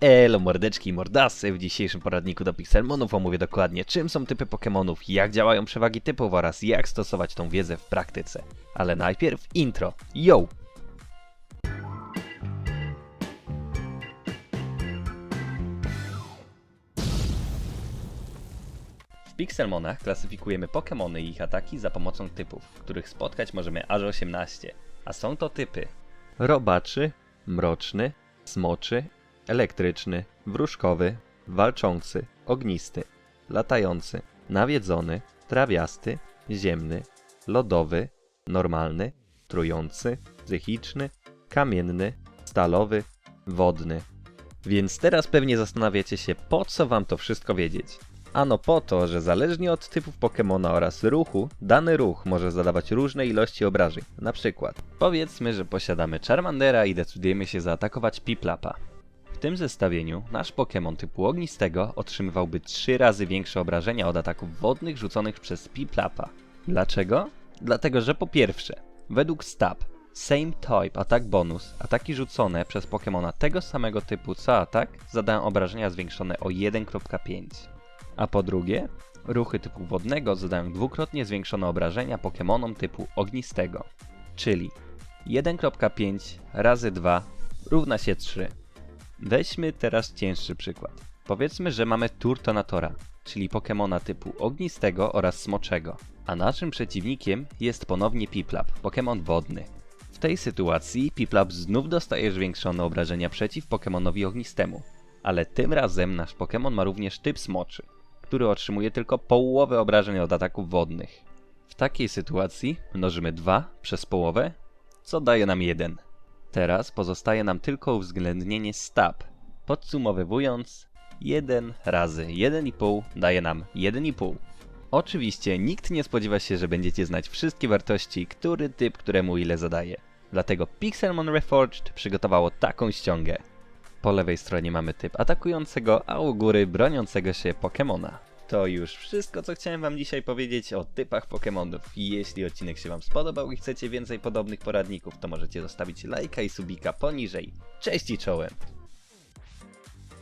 Elo mordeczki i mordasy, w dzisiejszym poradniku do Pixelmonów omówię dokładnie czym są typy Pokémonów, jak działają przewagi typów oraz jak stosować tą wiedzę w praktyce. Ale najpierw intro. Yo! W Pixelmonach klasyfikujemy Pokémony i ich ataki za pomocą typów, których spotkać możemy aż 18. A są to typy Robaczy, Mroczny, Smoczy, Elektryczny, Wróżkowy, Walczący, Ognisty, Latający, Nawiedzony, Trawiasty, Ziemny, Lodowy, Normalny, Trujący, Psychiczny, Kamienny, Stalowy, Wodny. Więc teraz pewnie zastanawiacie się, po co wam to wszystko wiedzieć. Ano po to, że zależnie od typów Pokemona oraz ruchu, dany ruch może zadawać różne ilości obrażeń. Na przykład, powiedzmy, że posiadamy Charmandera i decydujemy się zaatakować Piplapa. W tym zestawieniu nasz Pokémon typu ognistego otrzymywałby 3 razy większe obrażenia od ataków wodnych rzuconych przez Piplapa. Dlaczego? Dlatego, że po pierwsze, według STAB, Same Type Attack Bonus, ataki rzucone przez Pokémona tego samego typu co atak zadają obrażenia zwiększone o 1.5. A po drugie, ruchy typu wodnego zadają dwukrotnie zwiększone obrażenia Pokémonom typu ognistego. Czyli 1.5 razy 2 równa się 3. Weźmy teraz cięższy przykład. Powiedzmy, że mamy Turtonatora, czyli Pokemona typu ognistego oraz smoczego, a naszym przeciwnikiem jest ponownie Piplap, Pokemon wodny. W tej sytuacji Piplap znów dostaje zwiększone obrażenia przeciw Pokemonowi ognistemu, ale tym razem nasz Pokemon ma również typ smoczy, który otrzymuje tylko połowę obrażeń od ataków wodnych. W takiej sytuacji mnożymy 2 przez połowę, co daje nam 1. Teraz pozostaje nam tylko uwzględnienie stab. Podsumowywując, 1 razy 1,5 daje nam 1,5. Oczywiście nikt nie spodziewa się, że będziecie znać wszystkie wartości, który typ któremu ile zadaje. Dlatego Pixelmon Reforged przygotowało taką ściągę. Po lewej stronie mamy typ atakującego, a u góry broniącego się Pokemona. To już wszystko, co chciałem wam dzisiaj powiedzieć o typach Pokemonów. Jeśli odcinek się wam spodobał i chcecie więcej podobnych poradników, to możecie zostawić lajka i subika poniżej. Cześć i czołem!